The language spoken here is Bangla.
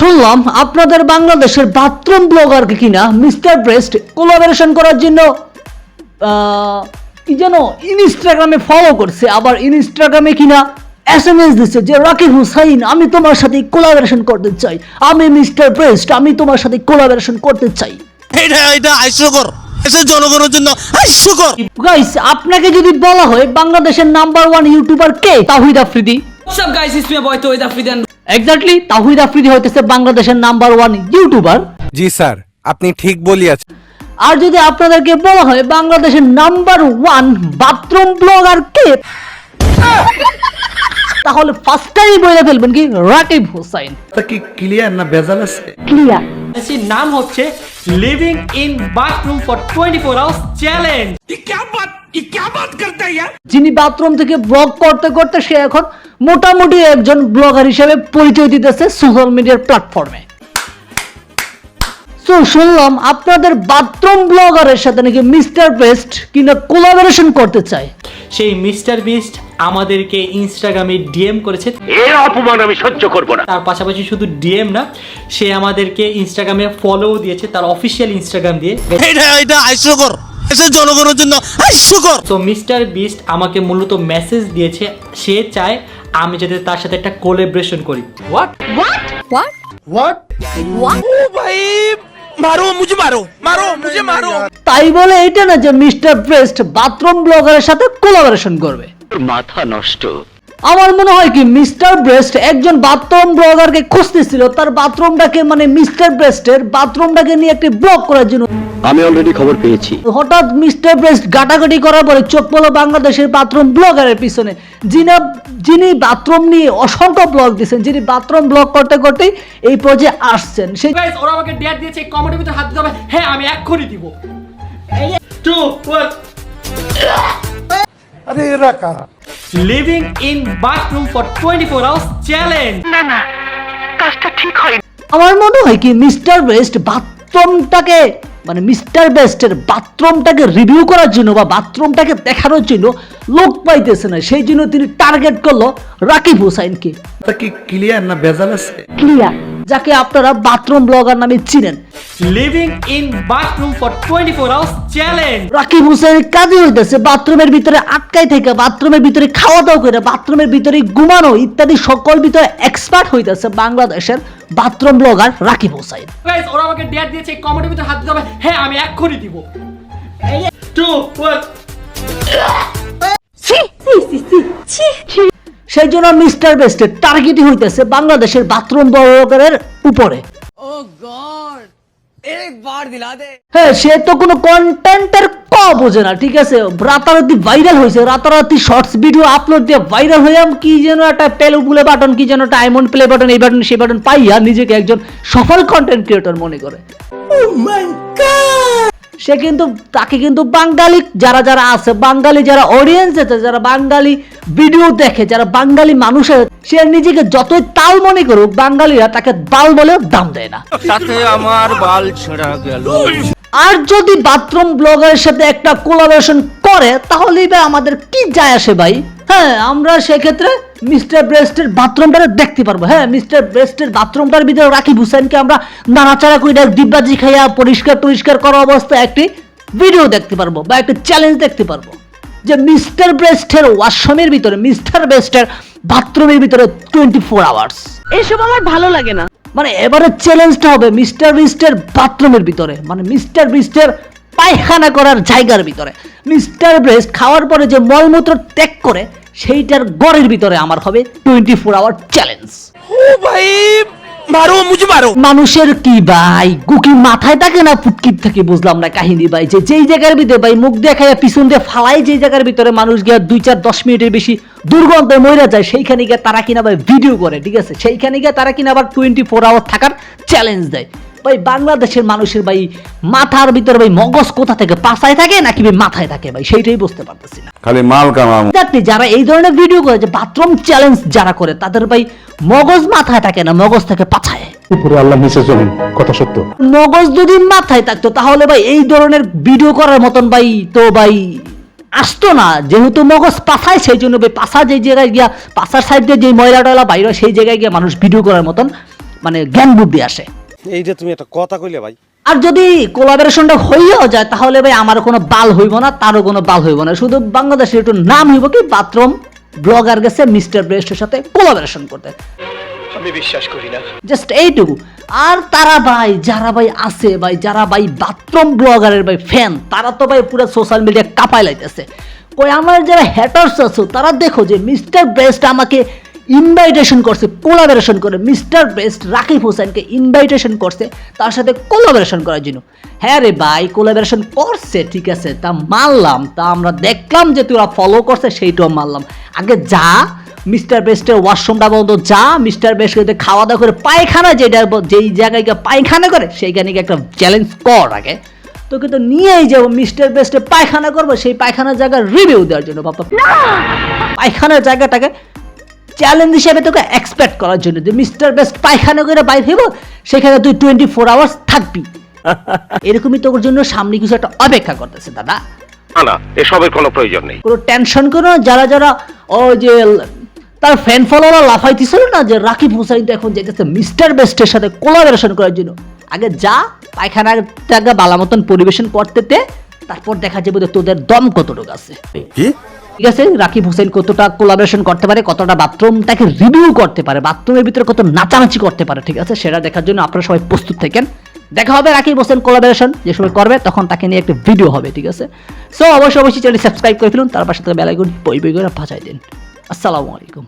শুনলাম আপনাদের বাংলাদেশের বাথরুম ব্লগারকে কিনা মিস্টার ব্রেস্ট কোলাবোরেশন করার জন্য কি যেন ইনস্টাগ্রামে ফলো করছে আবার ইনস্টাগ্রামে কিনা এস এম এস দিচ্ছে যে রাকিব হুসাইন আমি তোমার সাথে কোলাবোরেশন করতে চাই। আমি মিস্টার ব্রেস্ট আমি তোমার সাথে কোলাবোরেশন করতে চাই। এটা এটা হাস্যকর জনগণের জন্য হাস্যকর গাইস আপনাকে যদি বলা হয় বাংলাদেশের number one YouTuber K? Tahid Afridi. What's up guys, it's me boy Toy Afridi and exactly Tahid Afridi হইতেছে বাংলাদেশের নাম্বার ওয়ান ইউটিউবার জি স্যার আপনি ঠিক বলিয়াছেন। আর যদি আপনাদেরকে বলা হয় বাংলাদেশের নাম্বার ওয়ান বাথরুম ব্লগার কে তাহলে ফার্স্টটাই বলে ফেলবেন কি? রাকিব হোসাইন। তা কি ক্লিয়ার না ভেজাল আছে? ক্লিয়ার এর নাম হচ্ছে living in bathroom for twenty four hours challenge যিনি বাথরুম থেকে ব্লগ করতে করতে সে এখন মোটামুটি একজন ব্লগার হিসেবে পরিচয় দিতেছে সোশ্যাল মিডিয়ার প্ল্যাটফর্মে তো শুনলাম আপনাদের বাথরুম ব্লগারের সাথে নাকি মিস্টার বেস্ট কিনা কোলাবোরেশন করতে চায়। সেই মিস্টার বিস্ট আমাদেরকে ইনস্টাগ্রামে ডিএম করেছে। এর অপমান আমি সহ্য করব না। তার পাশাপাশি শুধু ডিএম না সে আমাদেরকে ইনস্টাগ্রামে ফলো দিয়েছে তার অফিসিয়াল ইনস্টাগ্রাম দিয়ে। এটা এটা দেশের জনগণের জন্য হাস্যকর তো মিস্টার বিস্ট আমাকে মূলত মেসেজ দিয়েছে সে চায় আমি যাতে তার সাথে একটা কোলাবরেশন করি। মারো মুঝে মারো মারো মুঝে মারো। তাই বলে এটা না যে মিস্টার ব্রেস্ট বাথরুম ব্লগারের সাথে কোলাবোরেশন করবে। মাথা নষ্ট। আমার মনে হয় কি মিস্টার ব্রেস্ট একজন বাথরুম ব্লগারকে খুঁজতেছিল তার বাথরুমটাকে মানে মিস্টার ব্রেস্টের বাথরুমটাকে নিয়ে একটি ব্লগ করার জন্য। আমি অলরেডি খবর পেয়েছি। হঠাৎ মিস্টার ব্রেস্ট গাটাগাটি করার পরে চোখ পড়ল বাংলাদেশের বাথরুম ব্লগারের পিছনে। যিনি যিনি বাথরুম নিয়ে অসংখ্য ব্লগ দিয়েছেন যিনি বাথরুম ব্লগ করতে করতে এই পর্যায়ে আসছেন। সেই গাইস ওরা আমাকে ডেট দিয়েছে কমেন্টের ভিতরে হাত দিতে হবে। হ্যাঁ আমি এক্ষুনি দিব। টু ওয়ান আরে এরা কারা? Living in bathroom for twenty four hours challenge কাজটা ঠিক হয় না আমার মনে হয় কি মিস্টার বেস্ট বাথরুমটাকে মানে মিস্টার বেস্টের বাথরুমটাকে রিভিউ করার জন্য বা বাথরুমটাকে দেখানোর জন্য লোক পাইতেছে না। সেই জন্য তিনি টার্গেট করল রাকিব হুসাইনকে। কি ক্লিয়ার না বেজাল আছে? ক্লিয়ার যাকে আপনারা বাথরুম ব্লগার নামে চিনেন। Living in bathroom for twenty four hours challenge Rakib হুসাইনের কাজে হইতেছে বাথরুমের ভিতরে আটকাই থেকে বাথরুমের ভিতরে খাওয়া দাওয়া করে বাথরুমের ভিতরে ঘুমানো ইত্যাদি সকল ভিতরে এক্সপার্ট হইতেছে বাংলাদেশের bathroom blogger Rakib Hussain. Guys ওরা আমাকে ডেট দিয়েছে কমেন্টের ভিতরে হাত দিতে হবে। হ্যাঁ আমি এক্ষুনি দিব। টু ওয়ান সেই জন্য মিস্টার বেস্টের টার্গেটই হইতেছে বাংলাদেশের বাথরুম ব্লগারের উপরে। হ্যাঁ সে তো কোনো কন্টেন্টের ক বোঝে না ঠিক আছে? রাতারাতি ভাইরাল হয়েছে রাতারাতি শর্টস ভিডিও আপলোড দিয়ে ভাইরাল হয়ে কি যেন একটা পেল বুলে বাটন কি যেন ডায়মন্ড প্লে বাটন এই বাটন সেই বাটন পাইয়া নিজেকে একজন সফল কন্টেন্ট ক্রিয়েটর মনে করে। সে কিন্তু তাকে কিন্তু বাঙালি যারা যারা আছে বাঙালি যারা অডিয়েন্স আছে যারা বাঙালি ভিডিও দেখে যারা বাঙালি মানুষ আছে, সে নিজেকে যতই তাল মনে করুক বাঙালিরা তাকে বাল বলে দাম দেয় না। তাতে আমার বাল ছেঁড়া গেল। আর যদি বাথরুম ব্লগারের সাথে একটা কোলাবোরেশন করে তাহলেই বা আমাদের কি যায় আসে ভাই? হ্যাঁ আমরা সেক্ষেত্রে মিস্টার ব্রেস্টের বাথরুমটা দেখতে পারব। হ্যাঁ মিস্টার ব্রেস্টের বাথরুমটার ভিতরে রাকিব হুসেনকে আমরা নাড়াচাড়া করে ডিব্বাজি খাইয়া পরিষ্কার টরিষ্কার করা অবস্থায় একটি ভিডিও দেখতে পারব বা একটা চ্যালেঞ্জ দেখতে পারব। যে মিস্টার ব্রেস্টের ওয়াশরুমের ভিতরে মিস্টার ব্রেস্টের বাথরুমের ভিতরে টোয়েন্টি ফোর আওয়ার্স এসব আমার ভালো লাগে না। মানে এবারে চ্যালেঞ্জটা হবে মিস্টার বিস্টের বাথরুমের ভিতরে। মানে মিস্টার বিস্টের পায়খানা করার জায়গার ভিতরে। মিস্টার ব্রেস্ট খাওয়ার পরে যে মলমূত্র ত্যাগ করে সেইটার গড়ের ভিতরে আমার হবে টোয়েন্টি ফোর আওয়ার চ্যালেঞ্জ ও ভাই মারো মুঝে মারো। মানুষের কি ভাই? গুকি মাথায় থাকে না ফুটকির থেকে বুঝলাম না কাহিনী ভাই। যে যেই জায়গার ভিতরে ভাই মুখ দেখায় পিছন দিয়ে ফালাই যেই জায়গার ভিতরে মানুষ গিয়ে দুই চার দশ মিনিটের বেশি দুর্গন্ধে মরে যায় সেইখানে গিয়ে তারা কিনা ভাই ভিডিও করে ঠিক আছে? সেইখানে গিয়ে তারা কিনা আবার টোয়েন্টি ফোর আওয়ার থাকার চ্যালেঞ্জ দেয়। ভাই বাংলাদেশের মানুষের ভাই মাথার ভিতরে ভাই মগজ কোথা থেকে পাশায় থাকে নাকি ভাই মাথায় থাকে ভাই? সেইটাই বুঝতে পারতেছি না। খালি মাল কামাম Exactly, যারা এই ধরনের ভিডিও করে যে বাথরুম চ্যালেঞ্জ যারা করে তাদের ভাই মগজ মাথায় থাকে না মগজ থাকে পাছায়। উপরে আল্লাহ নিচে জমিন কথা সত্য। মগজ যদি মাথায় থাকতো তাহলে ভাই এই ধরনের ভিডিও করার মতন ভাই তো ভাই আসতো না। যেহেতু মগজ পাশায় সেই জন্য ভাই পাশা যে জায়গায় গিয়া পাশার সাইড দিয়ে যে ময়লা টয়লা বাইরে সেই জায়গায় গিয়ে মানুষ ভিডিও করার মতন মানে জ্ঞান বুদ্ধি আসে। এইটা তুমি একটা কথা কইলে ভাই। আর যদি কোলাবোরেশনটা হইয়াও যায় তাহলে ভাই আমার কোনো বাল হইব না তারও কোনো বাল হইব না। শুধু বাংলাদেশের একটু নাম হইব কি বাথরুম ব্লগার গেছে মিস্টার ব্রেস্টের সাথে কোলাবোরেশন করতে। আমি বিশ্বাস করি না। জাস্ট এইটুকু। আর তারা ভাই যারা ভাই আছে ভাই যারা ভাই বাথরুম ব্লগারের ভাই ফ্যান তারা তো ভাই পুরো সোশ্যাল মিডিয়া কাঁপাই লাইতেছে। কই আমার যারা হ্যাটার্স আছো তারা দেখো যে মিস্টার বেস্ট আমাকে ইনভাইটেশন করছে কোলাবোরেশন করে মিস্টার বেস্ট রাকিব হোসেনকে ইনভাইটেশন করছে তার সাথে কোলাবোরেশন করার জন্য। হ্যাঁ রে ভাই কোলাবোরেশন করছে ঠিক আছে তা মানলাম তা আমরা দেখলাম যে তোরা ফলো করছে সেইটাও মানলাম। আগে যা মিস্টার বেস্টের ওয়াশরুমটা বন্ধ যা মিস্টার বেস্ট যদি খাওয়া দাওয়া করে পায়খানা যেটা যেই জায়গায় গিয়ে পায়খানা করে সেইখানে গিয়ে একটা চ্যালেঞ্জ কর আগে। তোকে তো নিয়েই যাব মিস্টার বেস্টে পায়খানা করব সেই পায়খানার জায়গার রিভিউ দেওয়ার জন্য বাবা। পায়খানার জায়গাটাকে চ্যালেঞ্জ হিসেবে তোকে এক্সপেক্ট করার জন্য। যে মিস্টার বেস্ট পায়খানা করে বাইর হইব সেখানে তুই টোয়েন্টি ফোর আওয়ার্স থাকবি। এরকমই তোর জন্য সামনে কিছু একটা অপেক্ষা করতেছে দাদা। না না এসবের কোনো প্রয়োজন নেই। কোনো টেনশন করো যারা যারা ওই যে তার ফ্যান ফলোয়াররা লাফাইতেছিল না যে রাকিব হুসাইন তো এখন যেতেছে মিস্টার বেস্টের সাথে কোলাবোরেশন করার জন্য। আগে যা পায়খানাটাকে বালা মতন পরিবেশন করতে তারপর দেখা যাবে তোদের দম কতটুকু আছে। কি? ঠিক আছে রাকিব হোসেন কতটা কোলাবোরেশন করতে পারে, কতটা বাথরুমটাকে রিভিউ করতে পারে বাথরুমের ভিতরে কত নাচানাচি করতে পারে, ঠিক আছে? সেটা দেখার জন্য আপনারা সবাই প্রস্তুত থাকেন। দেখা হবে রাকিব হোসেন কোলাবরেশন যে সময় করবে, তখন তাকে নিয়ে একটা ভিডিও হবে, ঠিক আছে? সো অবশ্যই অবশ্যই চ্যানেল সাবস্ক্রাইব করে ফেলুন, তার পাশে বেলাইগুন বই বই করে ভাজাই দিন। আসসালামু আলাইকুম।